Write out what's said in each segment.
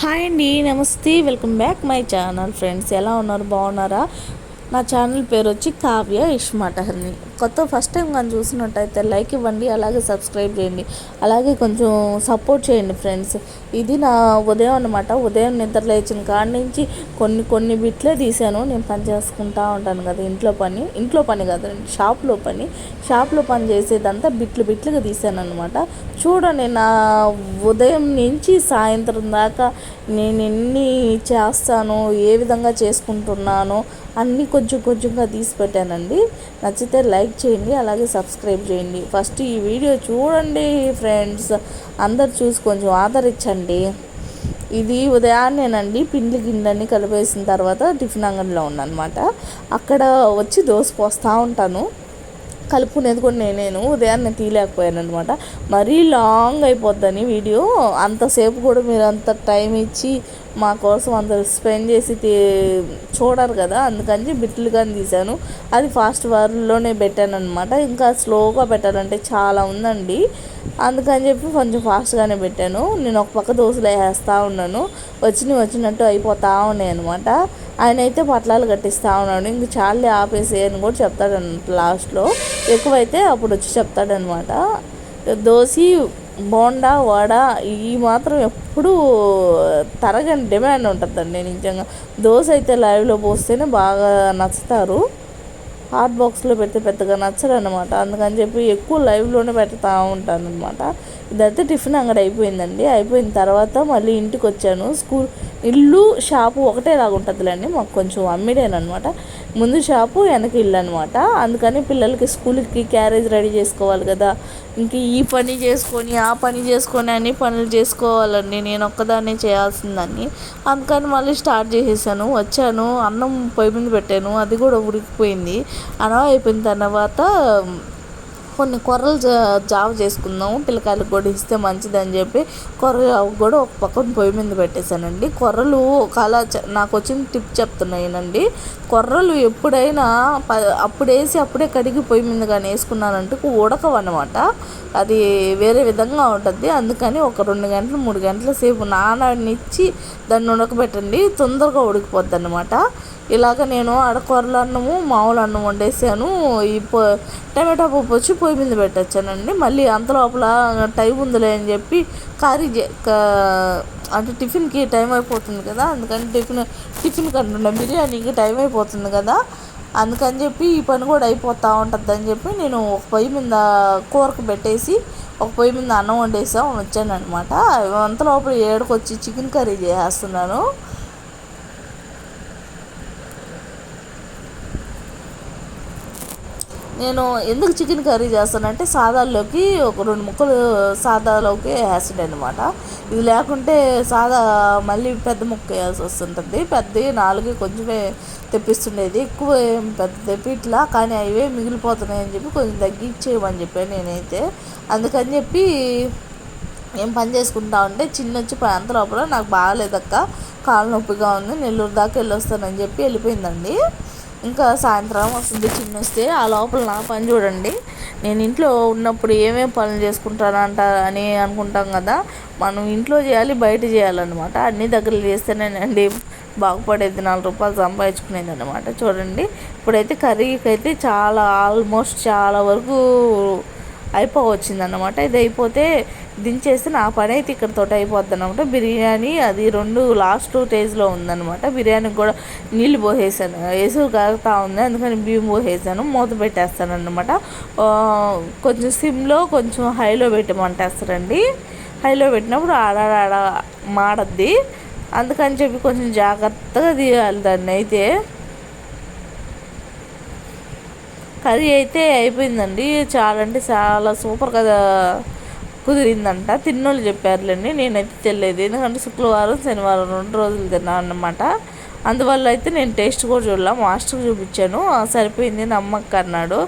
Hi అండి namaste welcome back my channel friends. ఎలా ఉన్నారు? బాగున్నారా? నా ఛానల్ పేరు వచ్చి కావ్య ఇష్మాటహర్ని కొత్త ఫస్ట్ టైం కానీ చూసినట్టయితే లైక్ ఇవ్వండి అలాగే సబ్స్క్రైబ్ చేయండి. అలాగే కొంచెం సపోర్ట్ చేయండి ఫ్రెండ్స్ ఇది నా ఉదయం అనమాట ఉదయం నిద్ర లేచిన కాడి నుంచి కొన్ని కొన్ని బిట్లే తీసాను నేను పని చేసుకుంటా ఉంటాను కదా ఇంట్లో పని. ఇంట్లో పని కాదు షాప్లో పని. షాప్లో పని చేసేదంతా బిట్లు బిట్లుగా తీసాను అనమాట చూడండి నా ఉదయం నుంచి సాయంత్రం దాకా నేను ఎన్ని చేస్తాను ఏ విధంగా చేసుకుంటున్నానో అన్నీ కొంచెం కొంచెంగా తీసి పెట్టానండి. నచ్చితే లైక్ చేయండి అలాగే సబ్స్క్రైబ్ చేయండి. ఫస్ట్ ఈ వీడియో చూడండి ఫ్రెండ్స్. అందరు చూసి కొంచెం ఆదరించండి. ఇది ఉదయాన్నేనండి పిండి గిండని కలిపేసిన తర్వాత టిఫిన్ అంగన్లో ఉన్నానమాట. అక్కడ వచ్చి దోశ పోస్తూ ఉంటాను. కలుపుకునేది కూడా నేనేను ఉదయాన్నే తీయలేకపోయాను అనమాట మరీ లాంగ్ అయిపోద్దని వీడియో. అంతసేపు కూడా మీరు అంత టైం ఇచ్చి మా కోసం అంత స్పెండ్ చేసి చూడరు కదా అందుకని బిట్లుగాని తీశాను. అది ఫాస్ట్ వార్లోనే పెట్టాను అనమాట ఇంకా స్లోగా పెట్టాలంటే చాలా ఉందండి. అందుకని చెప్పి కొంచెం ఫాస్ట్గానే పెట్టాను. నేను ఒక పక్క దోశలు వేస్తూ ఉన్నాను. వచ్చినవి వచ్చినట్టు అయిపోతూ ఉన్నాయి అనమాట ఆయన అయితే పట్లాలు కట్టిస్తూ ఉన్నాడు. ఇంక చాలే ఆపేసేయని అని కూడా చెప్తాడనమాట లాస్ట్లో. ఎక్కువైతే అప్పుడు వచ్చి చెప్తాడనమాట దోశ బోండా వడ ఈ మాత్రం ఎప్పుడూ తరగని డిమాండ్ ఉంటుందండి నిజంగా. దోశ అయితే లైవ్లో పోస్తేనే బాగా నచ్చుతారు. హాట్ బాక్స్లో పెడితే పెద్దగా నచ్చరు అనమాట అందుకని చెప్పి ఎక్కువ లైవ్లోనే పెడతా ఉంటాను అనమాట ఇదైతే టిఫిన్ అంగడి అయిపోయిందండి. అయిపోయిన తర్వాత మళ్ళీ ఇంటికి వచ్చాను స్కూల్ ఇల్లు షాపు ఒకటేలాగా ఉంటుందిలేండి. మాకు కొంచెం అమ్మిడేనమాట ముందు షాపు వెనక ఇల్లు అనమాట అందుకని పిల్లలకి స్కూల్కి క్యారేజ్ రెడీ చేసుకోవాలి కదా. ఇంక ఈ పని చేసుకొని ఆ పని చేసుకొని అన్ని పనులు చేసుకోవాలండి. నేను ఒక్కదాన్నే చేయాల్సిందని అందుకని మళ్ళీ స్టార్ట్ చేసేసాను. వచ్చాను అన్నం పొయ్యి మీద పెట్టాను. అది కూడా ఉడికిపోయింది. అన్నం అయిపోయిన తర్వాత కొన్ని కొర్రలు జావ చేసుకుందాము పిల్లకాయలకు కూడా ఇస్తే మంచిదని చెప్పి కొర్ర కూడా ఒక పక్కన పొయ్యి మీద పెట్టేశానండి. కొర్రలు ఒకలా నాకు వచ్చిన టిప్ చెప్తున్నాయనండి కొర్రలు ఎప్పుడైనా ప అప్పుడు వేసి అప్పుడే కడిగి పొయ్యి మీద కానీ వేసుకున్నానంటే ఉడకవన్నమాట. అది వేరే విధంగా ఉంటుంది. అందుకని ఒక రెండు గంటలు మూడు గంటల సేపు నాననిచ్చి దాన్ని ఉడకబెట్టండి. తొందరగా ఉడికిపోద్ది అనమాట ఇలాగ నేను అడకూరల అన్నము మామూలు అన్నం వండేసాను. ఈ పొ టమాటా పప్పు వచ్చి పొయ్యి మీద పెట్టచ్చానండి. మళ్ళీ అంత లోపల టైం ఉందిలే అని చెప్పి కర్రీ అంటే టిఫిన్కి టైం అయిపోతుంది కదా. అందుకని టిఫిన్ టిఫిన్ కంటున్నా బిర్యానీకి టైం అయిపోతుంది కదా. అందుకని చెప్పి ఈ పని కూడా అయిపోతూ ఉంటుంది అని చెప్పి నేను ఒక పొయ్యి మీద కూరకు పెట్టేసి ఒక పొయ్యి మీద అన్నం వండేసాం వచ్చాను అనమాట అంత లోపల ఏడుకొచ్చి చికెన్ కర్రీ చేసేస్తున్నాను. నేను ఎందుకు చికెన్ కర్రీ చేస్తానంటే సాదాల్లోకి ఒక రెండు ముక్కలు సాదాలోకి యాసిడ్ అనమాట ఇది లేకుంటే సాదా మళ్ళీ పెద్ద ముక్క వేయాల్సి వస్తుంటుంది. పెద్ద నాలుగు కొంచెమే తెప్పిస్తుండేది. ఎక్కువ పెద్ద తెప్పిట్లా కానీ అవే మిగిలిపోతున్నాయి అని చెప్పి కొంచెం తగ్గించేయమని చెప్పాను నేనైతే. అందుకని చెప్పి ఏం పని చేసుకుంటా ఉంటే చిన్న వచ్చి అంత లోపల నాకు బాగాలేదక్క కాలు నొప్పిగా ఉంది నెల్లూరు దాకా వెళ్ళొస్తానని చెప్పి వెళ్ళిపోయిందండి. ఇంకా సాయంత్రం వస్తుంది చిన్న వస్తే ఆ లోపల నా పని చూడండి. నేను ఇంట్లో ఉన్నప్పుడు ఏమేమి పనులు చేసుకుంటానంట అని అనుకుంటాం కదా మనం ఇంట్లో చేయాలి బయట చేయాలన్నమాట. అన్ని దగ్గర చేస్తేనేనండి బాగుపడేది నాలుగు రూపాయలు సంపాదించుకునేది అనమాట చూడండి ఇప్పుడైతే కర్రీకి అయితే చాలా ఆల్మోస్ట్ చాలా వరకు అయిపోవచ్చింది అనమాట ఇది అయిపోతే దించేస్తే నా పని అయితే ఇక్కడతో అయిపోద్ది అనమాట బిర్యానీ అది రెండు లాస్ట్ స్టేజ్లో ఉందనమాట బిర్యానీకి కూడా నీళ్ళు పోసేసాను. వేసుకు కాగుతా ఉంది అందుకని బియ్యం పోసేసాను మూత పెట్టేస్తాను అనమాట కొంచెం సిమ్లో కొంచెం హైలో పెట్టమంటేస్తారండి. హైలో పెట్టినప్పుడు ఆడ ఆడ మాడద్ది. అందుకని చెప్పి కొంచెం జాగ్రత్తగా తీయాలి దాన్ని అయితే. కర్రీ అయితే అయిపోయిందండి. చాలా అంటే చాలా సూపర్గా కుదిరిందంట. తిన్నోళ్ళు చెప్పారులేండి నేనైతే తెలియదు ఎందుకంటే శుక్రవారం శనివారం రెండు రోజులు తిన్నాను అనమాట అందువల్ల అయితే నేను టేస్ట్ కూడా చూడలే. మాస్టర్కి చూపించాను. సరిపోయింది నమ్మక్క అన్నాడు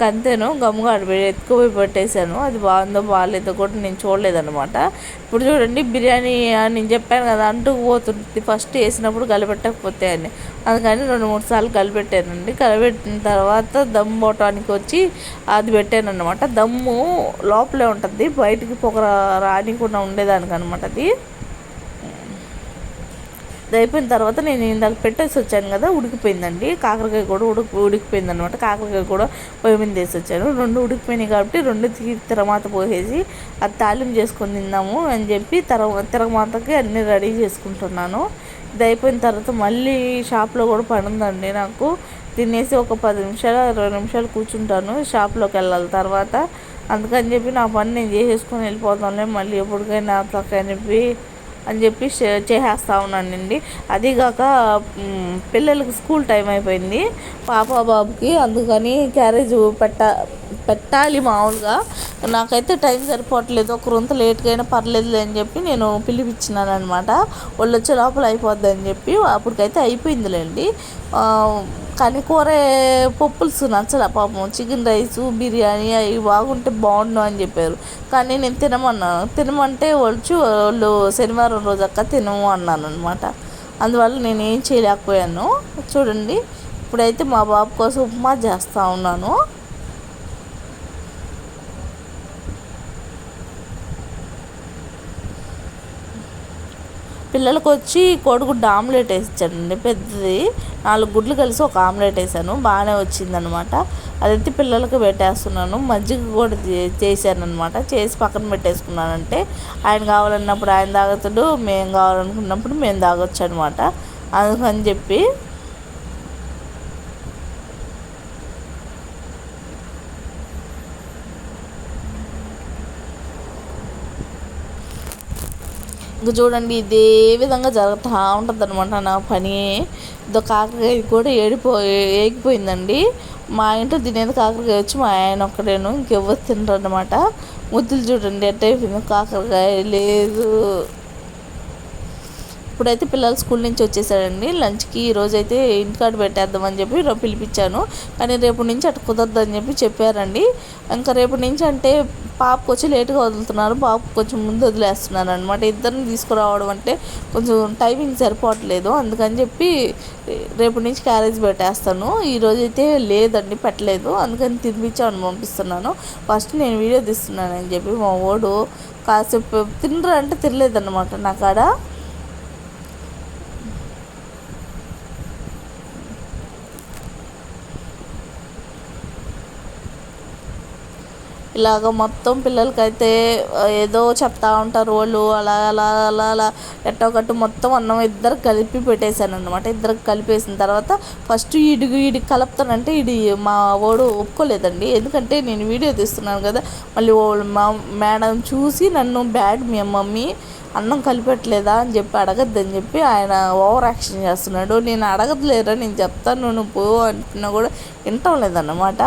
కంతేను గమ్ముగా ఎత్తుకుపోయి పెట్టేశాను. అది బాగుందో బాగాలేదో కూడా నేను చూడలేదనమాట ఇప్పుడు చూడండి బిర్యానీ నేను చెప్పాను కదా అంటూ పోతుంది. ఫస్ట్ వేసినప్పుడు కలిపెట్టకపోతే అని. అందుకని రెండు మూడు సార్లు కలిపెట్టానండి. కలిపెట్టిన తర్వాత దమ్ పోవటానికి వచ్చి అది పెట్టాను అనమాట దమ్ము లోపలే ఉంటుంది. బయటికి పొగ రానికుండా ఉండేదానికి అనమాట అది. అది అయిపోయిన తర్వాత నేను ఇందాక పెట్టేసి వచ్చాను కదా ఉడికిపోయిందండి. కాకరకాయ కూడా ఉడికి ఉడికిపోయింది అనమాట కాకరకాయ కూడా పొయ్యి మీద వేసి వచ్చాను రెండు ఉడికిపోయినాయి కాబట్టి రెండు తిరమాత పోసేసి అది తాలింపు చేసుకొని తిందాము అని చెప్పి తర తిరగమాతకి అన్నీ రెడీ చేసుకుంటున్నాను. ఇది అయిపోయిన తర్వాత మళ్ళీ షాప్లో కూడా పని ఉందండి నాకు. తినేసి ఒక పది నిమిషాలు ఇరవై నిమిషాలు కూర్చుంటాను షాప్లోకి వెళ్ళాలి తర్వాత. అందుకని చెప్పి నా పని నేను చేసేసుకొని వెళ్ళిపోతానులే మళ్ళీ ఎప్పటికైనా అని చెప్పి అని చెప్పి చేసేస్తూ ఉన్నానండి. అదీగాక పిల్లలకి స్కూల్ టైం అయిపోయింది. పాప బాబుకి అందుకని క్యారేజ్ పెట్ట పెట్టాలి మామూలుగా. నాకైతే టైం సరిపోవట్లేదు. ఒక రొంత లేట్గా అయినా పర్లేదులే అని చెప్పి నేను పిలిపించినాను అనమాట వాళ్ళు వచ్చే లోపల అయిపోద్ది అని చెప్పి అప్పటికైతే అయిపోయిందిలేండి. కానీ కూర పప్పులుసు నచ్చలే పాపం. చికెన్ రైసు బిర్యానీ అవి బాగుంటే బాగుండు అని చెప్పారు. కానీ నేను తినమన్నాను తినమంటే వచ్చి వాళ్ళు శనివారం రోజు అక్క తినము అన్నాను అనమాట అందువల్ల నేను ఏం చేయలేకపోయాను. చూడండి. ఇప్పుడైతే మా బాబు కోసం ఉప్మా చేస్తూ ఉన్నాను. పిల్లలకు వచ్చి కోడిగుడ్డు ఆమ్లెట్ వేసిచ్చానండి పెద్దది. నాలుగు గుడ్లు కలిసి ఒక ఆమ్లెట్ వేసాను బాగానే వచ్చిందనమాట అదైతే పిల్లలకు పెట్టేస్తున్నాను మజ్జిగ కూడా చేశానమాట చేసి పక్కన పెట్టేసుకున్నానంటే ఆయన కావాలన్నప్పుడు ఆయన తాగుతాడు మేము కావాలనుకున్నప్పుడు మేము తాగొచ్చు అనమాట అందుకని చెప్పి ఇంకా చూడండి ఇదే విధంగా జరుగుతూ ఉంటుంది అనమాట నా పని. ఇదో కాకరకాయ కూడా ఏడిపో ఏగిపోయిందండి. మా ఇంట్లో తినేది కాకరకాయ వచ్చి మా ఆయన ఒక్కడేను ఇంకెవ్వరు తినరు అనమాట ముద్దులు చూడండి ఎట్ట అయిపోయింది కాకరకాయ లేదు. ఇప్పుడైతే పిల్లలు స్కూల్ నుంచి వచ్చేసారండి. లంచ్కి ఈరోజు అయితే ఇంటికాడ పెట్టేద్దామని చెప్పి పిలిపించాను. కానీ రేపు నుంచి అటు కుదరదు అని చెప్పి చెప్పారండి. ఇంకా రేపు నుంచి అంటే పాప కొంచెం లేట్గా వదులుతున్నారు. పాప కొంచెం ముందు వదిలేస్తున్నారు అనమాట ఇద్దరిని తీసుకురావడం అంటే కొంచెం టైమింగ్ సరిపోవట్లేదు. అందుకని చెప్పి రేపు నుంచి క్యారేజ్ పెట్టేస్తాను. ఈరోజు అయితే లేదండి పెట్టలేదు. అందుకని తినిపించామని పంపిస్తున్నాను. ఫస్ట్ నేను వీడియో తీస్తున్నానని చెప్పి మా ఓడు కాసేపు తినరు అంటే తినలేదన్నమాట నా కాడ. ఇలాగ మొత్తం పిల్లలకైతే ఏదో చెప్తా ఉంటారు వాళ్ళు అలా అలా అలా అలా. ఎట్టొకట్టు మొత్తం అన్నం ఇద్దరు కలిపి పెట్టేశాను అనమాట ఇద్దరికి కలిపేసిన తర్వాత ఫస్ట్ ఇడిగి ఇడికి కలుపుతానంటే ఇది మా వాడు ఒప్పుకోలేదండి. ఎందుకంటే నేను వీడియో తీస్తున్నాను కదా మళ్ళీ మా మేడం చూసి నన్ను బ్యాడ్ మీ మమ్మీ అన్నం కలిపెట్టలేదా అని చెప్పి అడగద్దని చెప్పి ఆయన ఓవర్ యాక్షన్ చేస్తున్నాడు. నేను అడగదులేరా నేను చెప్తాను నువ్వు పో అంటున్నా కూడా వింటం లేదన్నమాట.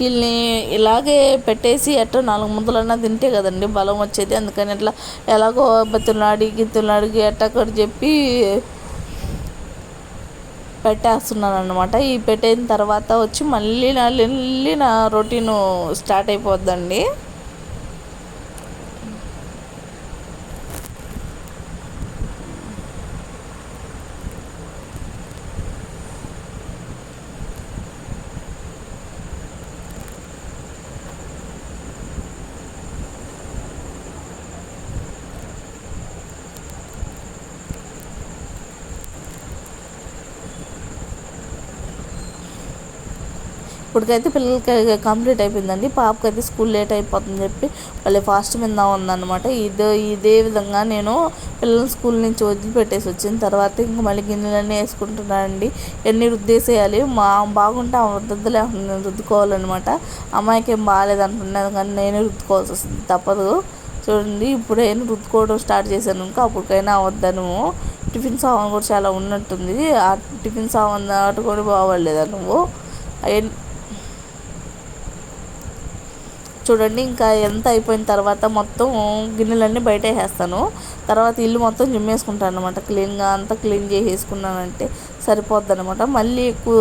వీళ్ళని ఇలాగే పెట్టేసి ఎట్టో నాలుగు ముద్దలన్నా తింటే కదండి బలం వచ్చేది. అందుకని ఇట్లా ఎలాగో బతులాడి గిత్తులాడికి ఎట్టక్కడ చెప్పి పెట్టేస్తున్నాను అనమాట ఈ పెట్టిన తర్వాత వచ్చి మళ్ళీ నా మళ్ళీ నా రొటీన్ స్టార్ట్ అయిపోద్దండి. ఇప్పటికైతే పిల్లలకి కంప్లీట్ అయిపోయిందండి. పాపకి అయితే స్కూల్ లేట్ అయిపోతుందని చెప్పి మళ్ళీ ఫాస్ట్ మీద ఉందన్నమాట. ఇదే ఇదే విధంగా నేను పిల్లల్ని స్కూల్ నుంచి వదిలిపెట్టేసి వచ్చిన తర్వాత ఇంక మళ్ళీ గిన్నెలన్నీ వేసుకుంటున్నానండి. ఎన్ని రుద్దేసేయాలి? మా బాగుంటే ఆమె లేకుండా నేను రుద్దుకోవాలన్నమాట. అమ్మాయికి ఏం బాగాలేదంటున్నాను కానీ నేనే రుద్దుకోవాల్సి వస్తుంది. తప్పదు. చూడండి ఇప్పుడైనా రుద్దుకోవడం స్టార్ట్ చేశాను ఇంకా అప్పటికైనా అవద్దను. టిఫిన్ సామాన్ కూడా చాలా ఉన్నట్టుంది. ఆ టిఫిన్ సామాన్ అటు కూడా బాగోలేదా నువ్వు. చూడండి ఇంకా ఎంత అయిపోయిన తర్వాత మొత్తం గిన్నెలన్నీ బయటేసేస్తాను తర్వాత ఇల్లు మొత్తం జిమ్మేసుకుంటాను అనమాట క్లీన్గా అంతా క్లీన్ చేసేసుకున్నానంటే సరిపోద్ది అనమాట మళ్ళీ ఎక్కువ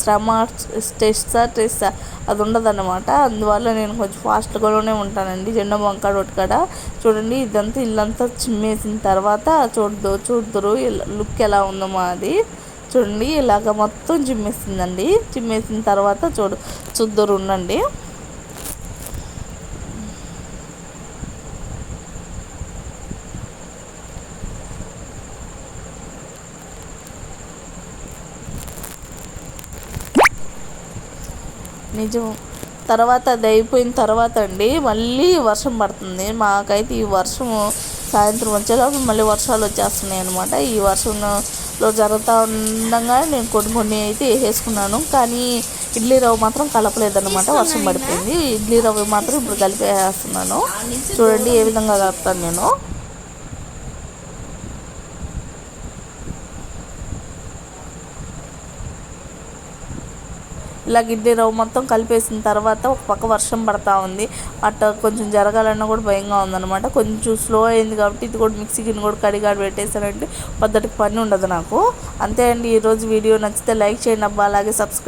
శ్రమ స్ట్రెస్ స్ట్రెస్ అది ఉండదన్నమాట. అందువల్ల నేను కొంచెం ఫాస్ట్గానే ఉంటానండి. జెండా వంకాడ ఒట్టుకాడ చూడండి ఇదంతా ఇల్లంతా చిమ్మేసిన తర్వాత చూడదు చూడదురు లుక్ ఎలా ఉందో మాది. చూడండి ఇలాగ మొత్తం చిమ్మేసిందండి చిమ్మేసిన తర్వాత చూడు చూద్దరు ఉండండి. నిజం. తర్వాత అది అయిపోయిన తర్వాత అండి మళ్ళీ వర్షం పడుతుంది. మాకైతే ఈ వర్షం సాయంత్రం వచ్చేలోపు మళ్ళీ వర్షాలు వచ్చేస్తున్నాయి అనమాట ఈ వర్షంలో జరుగుతూ ఉండగా నేను కొన్ని కొన్ని అయితే వేసుకున్నాను కానీ ఇడ్లీ రవ్వ మాత్రం కలపలేదన్నమాట వర్షం పడిపోయింది. ఇడ్లీ రవ్వ మాత్రం ఇప్పుడు కలిపేస్తున్నాను. చూడండి ఏ విధంగా కలుపుతాను నేను. ఇలా గిడ్డి రవ్వ మొత్తం కలిపేసిన తర్వాత ఒక పక్క వర్షం పడతా ఉంది. అట్ట కొంచెం జరగాలన్నా కూడా భయంగా ఉందన్నమాట. కొంచెం స్లో అయింది కాబట్టి ఇది కూడా మిక్సీ గిన్నె కూడా కడిగాడు పెట్టేశానంటే పొద్దుటికి పని ఉండదు నాకు. అంతే అండి ఈరోజు వీడియో నచ్చితే లైక్ చేయండి అబ్బా అలాగే సబ్స్క్రైబ్